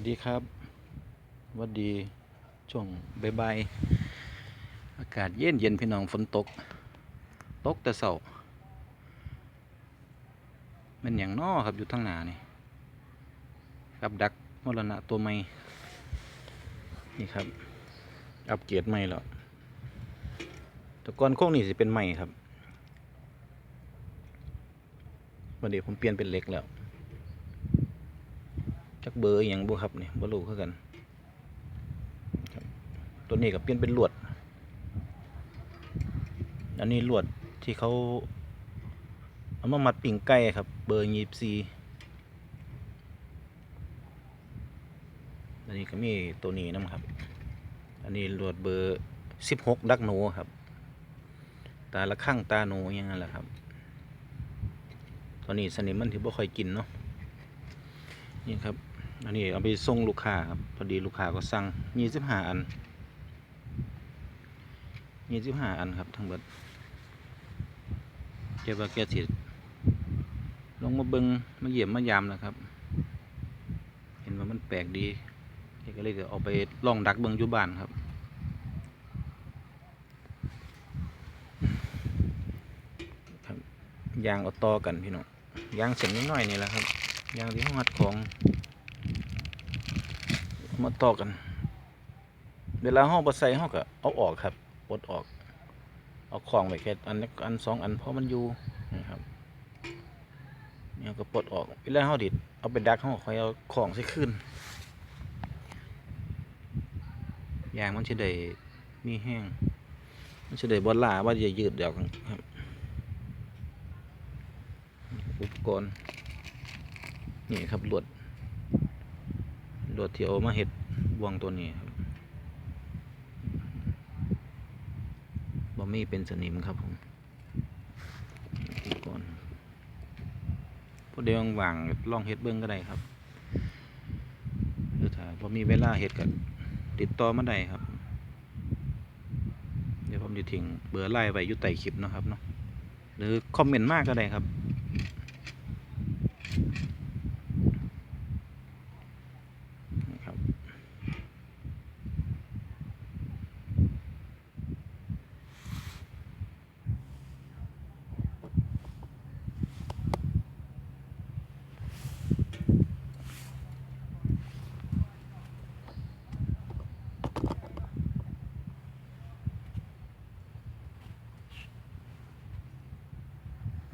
วัสดีครับวัสดีช่วงบ่ายๆอากาศเย็นเย็นพี่น้องฝนตก ตกแต่เสามันอย่างนอครับอยู่ทางหนานี่กับดักมรณะตัวใหม่นี่ครับ อัปเกรดใหม่แล้วแต่ก่อนโค้งนี่สิเป็นใหม่ครับวันนี้ผมเปลี่ยนเป็นเล็กแล้ว จักเบอร์อย่างบ่ครับนี่บ่รู้คือกัน ตัวนี้ก็เปลี่ยนเป็นลวด อันนี้ลวดที่เขาเอามามัดปิ่งไก่ครับ เบอร์ยี่สี่อันนี้ก็มีตัวนี้นํครับ อันนี้ลวดเบอร์สิบหกดักโนครับ ตาละข้างตาโนอย่างนั้นแหละครับตัวนี้สนิมมันที่บ่ค่อยกินเนาะนี่ครับ อันนี้เอาไปส่งลูกค้าครับพอดีลูกค้าก็สั่งยี่สิบห้าอันยี่สิบห้าอันครับทั้งหมดแกว่าแกสิลงมาเบิงมาเยี่ยมมายามนะครับ เห็นว่ามันแปลกดีแกก็เลยเอาไปลองดักเบิงอยู่บ้านครับยางเอาต่อกันพี่น้องยางเส้นน้อยนี่แหละครับยางที่ห้องหัดของ มาต่อกัน เวลาห้องบใส่ห้องก็เอาออกครับปลดออก เอาของไว้แค่อันนี้อันสองอันเพราะมันอยู่นะครับเนี่ยก็ปลดออกเวลาห้องดิดเอาไปดักห้องคอยเอาของใส่ขึ้นยางมันจะได้มีแห้ง มันจะได้บอลาว่าจะยืดเดี๋ยวกันครับอุปกรณ์นี่ครับลวด ลวดที่เอามาเห็ดวงตัวนี้ครับบ่มีเป็นสนิมครับผมกรณ์พอเดียวว่างๆลองเห็ดเบิ้งก็ได้ครับหรือถ้าพอมี่เวลาเห็ดก็ติดต่อมาได้ครับ เดี๋ยวผมจะทิ้งเบอร์ไล่ไว้ยู่ใต้คลิปนะครับเนาะหรือคอมเมนต์มากก็ได้ครับนะครับ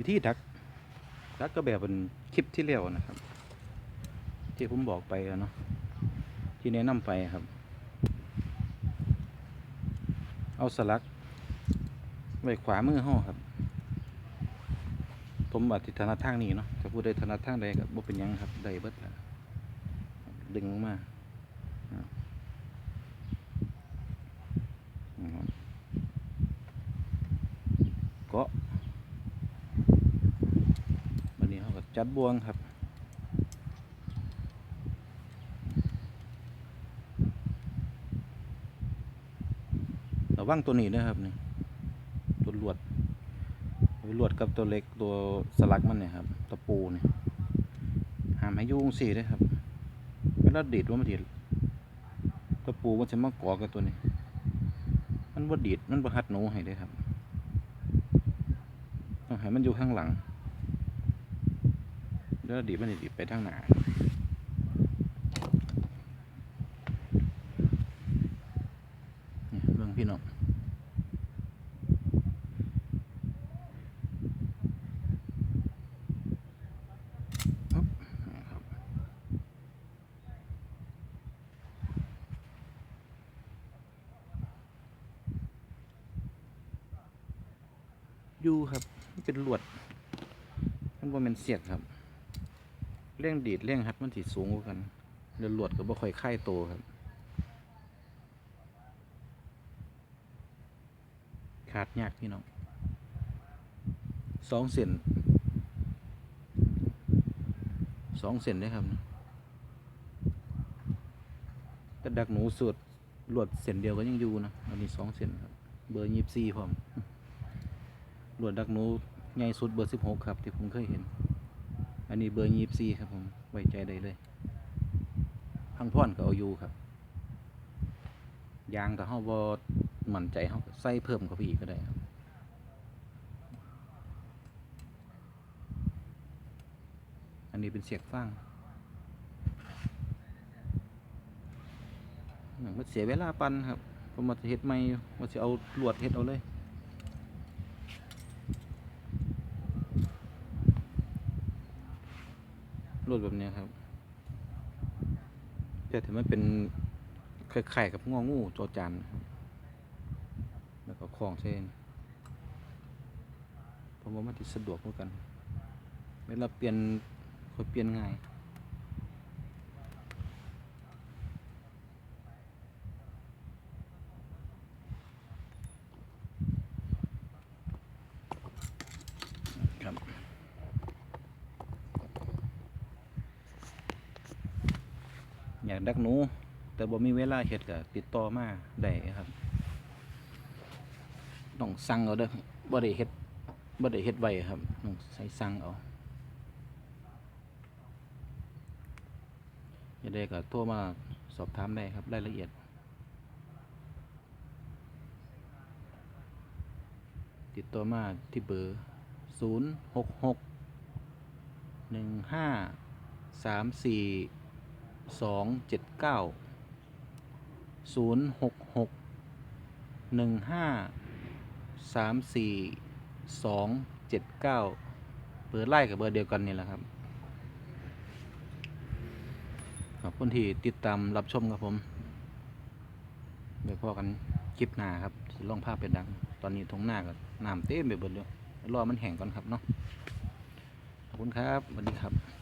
วิธีดัก ดักก็แบบเป็นคลิปที่แล้วนะครับ ที่ผมบอกไปอะเนาะที่แนะนำไปครับ เอาสลักไว้ขวามือห้อครับ ผมบัติถนัดทางนี้เนาะถ้าผู้ใดถนัดทางใดก็บ่เป็นยังครับได้เบิดดึงลงมาครับนะครับเกาะวันนี้เขาก็ จัดบวงครับ ระวังตัวนี้นะครับนี่ตัวลวดตัวลวดกับตัวเล็กตัวสลักมันเนี่ยครับตะปูเนี่ยหามให้ยุ่งสีด้วยครับเวลาดีดว่ามันดีดตะปูมันจะมาเกาะกับตัวนี้มันบ่ดีดมันบ่หัดหนูให้เด้ครับต้องให้มันอยู่ข้างหลัง แล้วดีดมันสิดีไปทางหนาเนี่ยเบิ่งพี่น้องปึ๊บยู่ครับเป็นลวดมันบ่แมันเสียกครับ เร่งดีดเร่งฮัดมันสิสูงกว่ากันแล้วลวดก็บ่ค่อยค่ายโตครับ ขาดยากพี่น้องสองเส้นสองเซนได้ครับแต่ดักหนูสุดหลวดเส้นเดียวก็ยังอยู่นะอันนี้สองเซนครับ เบอร์ยี่สี่พร้อมลวดดักหนูใหญ่สุดเบอร์สิบหกครับ ที่ผมเคยเห็น อันนี้เบอร์ยี่สี่ครับผมไว้ใจได้เลยพังพ่อนก็เอาอยู่ครับ ยางแต่เฮาบ่มั่นใจเฮาใส่เพิ่มเข้าไปอีกก็ได้ครับอันนี้เป็นเสียกฟังมันเสียเวลาปั่นครับผมมาเฮ็ดไม่มาสิเอาลวดเฮ็ดเอาเลย รวดแบบนี้ครับ แต่ถือมันเป็นคล้ายๆกับงองูจอจานแล้วก็คล้องเส้นผมว่ามันที่สะดวกเหมือนกัน เวลาเปลี่ยนค่อยเปลี่ยนง่าย ครับ อยากดักหนู แต่บ่มีเวลาเฮ็ดก็ติดต่อมาได้ครับต้องสั่งเอาเด้อบ่ได้เฮ็ดบ่ได้เฮ็ดไว้ครับต้องใส่สั่งเอาอยาได้ก็โทรมาสอบถามได้ครับรายละเอียด ติดต่อมาที่เบอร์ 0 6 6 1 5 3 4 สองเจ็ดเก้าศูนย์หกหกหนึ่งห้าสามสี่สองเจ็ดเก้าเบอร์ไล่กับเบอร์เดียวกันนี่แหละครับ ขอบคุณที่ติดตามรับชมครับผมเดี๋ยวพอกันคลิปหน้าครับสิลองภาพไปดัง ตอนนี้ทงหน้ากับน้ำเต็มไปหมดเลยรอมันแห้งก่อนครับเนาะขอบคุณครับสวัสดีครับ